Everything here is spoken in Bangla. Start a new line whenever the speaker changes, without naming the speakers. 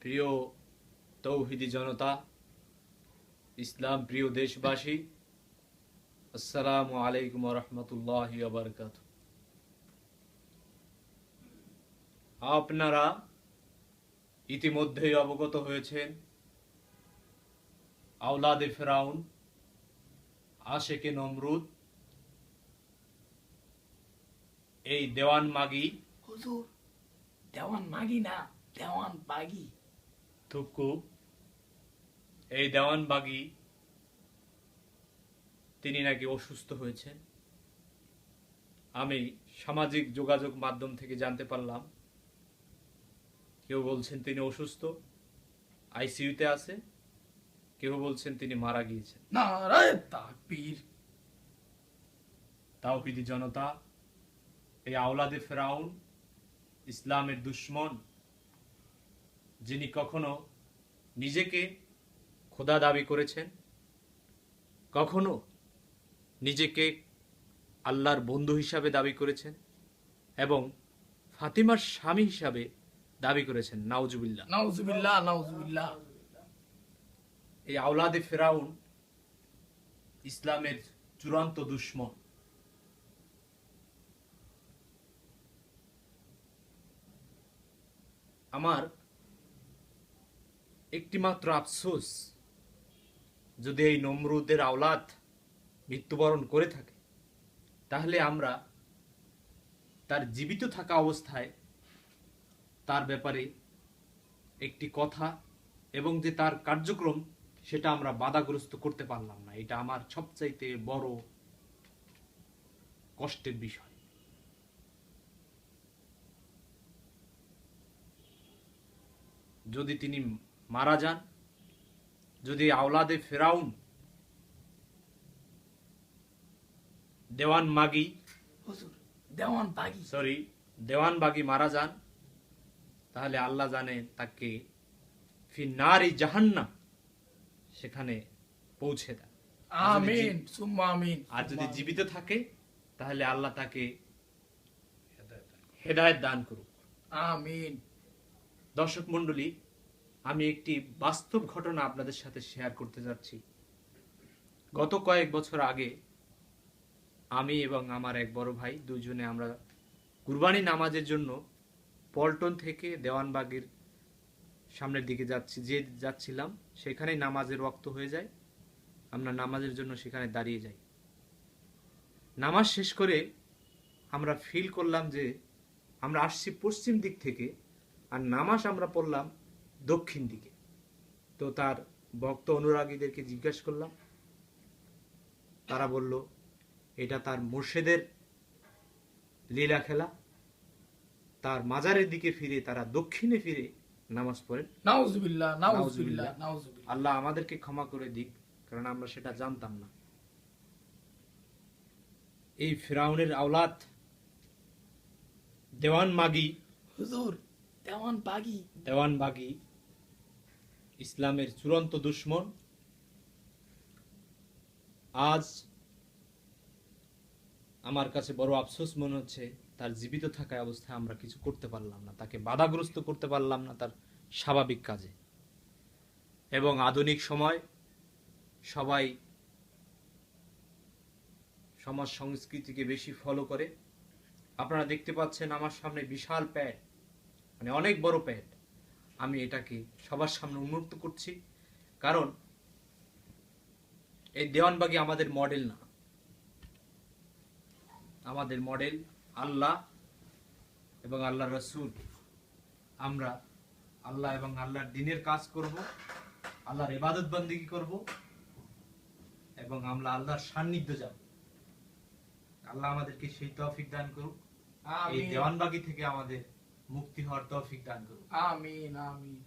প্রিয় তৌহিদি জনতা, ইসলাম প্রিয় দেশবাসী, আসসালামু আলাইকুম রহমতুল্লাহ বারকাত আপনারা ইতিমধ্যেই অবগত হয়েছেন, আওলাদে ফেরাউন, আশেকে নমরুদ, এই দেওয়ান মাগি।
হুজুর, দেওয়ান মাগি না, দেওয়ান বাগি।
থুকু এই দেওয়ান বাগি তিনি নাকি অসুস্থ হয়েছেন আমি সামাজিক যোগাযোগ মাধ্যম থেকে জানতে পারলাম কেউ বলছেন তিনি অসুস্থ আইসিইউতে আছে কেউ বলছেন তিনি মারা গিয়েছেন। তাওহিদি জনতা এই আওলাদে ফেরাউন ইসলামের দুশ্মন যিনি কখনো নিজেকে খোদা দাবি করেছেন। কখনো নিজেকে আল্লাহর বন্ধু হিসাবে দাবি করেছেন এবং ফাতিমার স্বামী হিসাবে দাবি করেছেন। নাউজুবিল্লাহ।
নাউজুবিল্লাহ নাউজুবিল্লাহ।
এই আওলাদে ফেরাউন ইসলামের চূড়ান্ত দুশ্মন। আমার একটিমাত্র আফসোস যদি এই নমরুদের আওলাদ মৃত্যুবরণ করে থাকে, তাহলে আমরা তার জীবিত থাকা অবস্থায় তার ব্যাপারে একটি কথা এবং যে তার কার্যক্রম সেটা আমরা বাধাগ্রস্ত করতে পারলাম না। এটা আমার সবচাইতে বড় কষ্টের বিষয়। যদি তিনি মারা যান। যদি আওলাদে ফেরাউন দেওয়ান মাগি
দেওয়ান বাগি।
সরি দেওয়ান বাগি মারা যান তাহলে আল্লাহ জানে তাকে ফিনারি জাহান্নাম সেখানে পৌঁছে দেয়
আমিন সুম্মা আমিন
আর যদি জীবিত থাকে তাহলে আল্লাহ তাকে হেদায়েত দান করুক।
আমিন।
দর্শক মণ্ডলী আমি একটি বাস্তব ঘটনা আপনাদের সাথে শেয়ার করতে যাচ্ছি। গত কয়েক বছর আগে, আমি এবং আমার এক বড় ভাই দুজনে আমরা কুরবানি নামাজের জন্য পল্টন থেকে দেওয়ানবাগের সামনের দিকে যাচ্ছি, যে যাচ্ছিলাম, সেখানেই নামাজের রক্ত হয়ে যায়। আমরা নামাজের জন্য সেখানে দাঁড়িয়ে যাই। নামাজ শেষ করে আমরা ফিল করলাম যে আমরা আসছি পশ্চিম দিক থেকে, আর নামাজ আমরা পড়লাম দক্ষিণ দিকে। তো তার ভক্ত অনুরাগীদেরকে জিজ্ঞেস করলাম। তারা বলল এটা তার মুর্শেদের লীলা খেলা। তার মাজারের দিকে ফিরে তারা দক্ষিণে ফিরে নামাজ পড়েন। আল্লাহ আমাদেরকে ক্ষমা করে দিক কারণ আমরা সেটা জানতাম না। এই ফিরাউনের আওলাদ দেওয়ান মাগি
হুজুর দেওয়ান বাগি।
দেওয়ান বাগি ইসলামের চূড়ান্ত দুশ্মন। আজ আমার কাছে বড় আফসোস মনে হচ্ছে, তার জীবিত থাকা অবস্থায় আমরা কিছু করতে পারলাম না, তাকে বাধাগ্রস্ত করতে পারলাম না তার স্বাভাবিক কাজে। এবং আধুনিক সময় সবাই সমাজ সংস্কৃতিকে বেশি ফলো করে। আপনারা দেখতে পাচ্ছেন আমার সামনে বিশাল প্যাড মানে অনেক বড় প্যাড আমি এটাকে সবার সামনে উন্মুক্ত করছি। কারণ এই দেওয়ানবাগি আমাদের মডেল না। আমাদের মডেল আল্লাহ এবং আল্লাহ রসুল। আমরা আল্লাহ এবং আল্লাহর দিনের কাজ করব আল্লাহর ইবাদত বন্দিগি করব এবং আমরা আল্লাহর সান্নিধ্য যাব। আল্লাহ আমাদেরকে সেই তৌফিক দান করুক। এই দেওয়ানবাগি থেকে আমাদের মুক্তি হওয়ার তৌফিক দান করুন।
আমিন আমিন।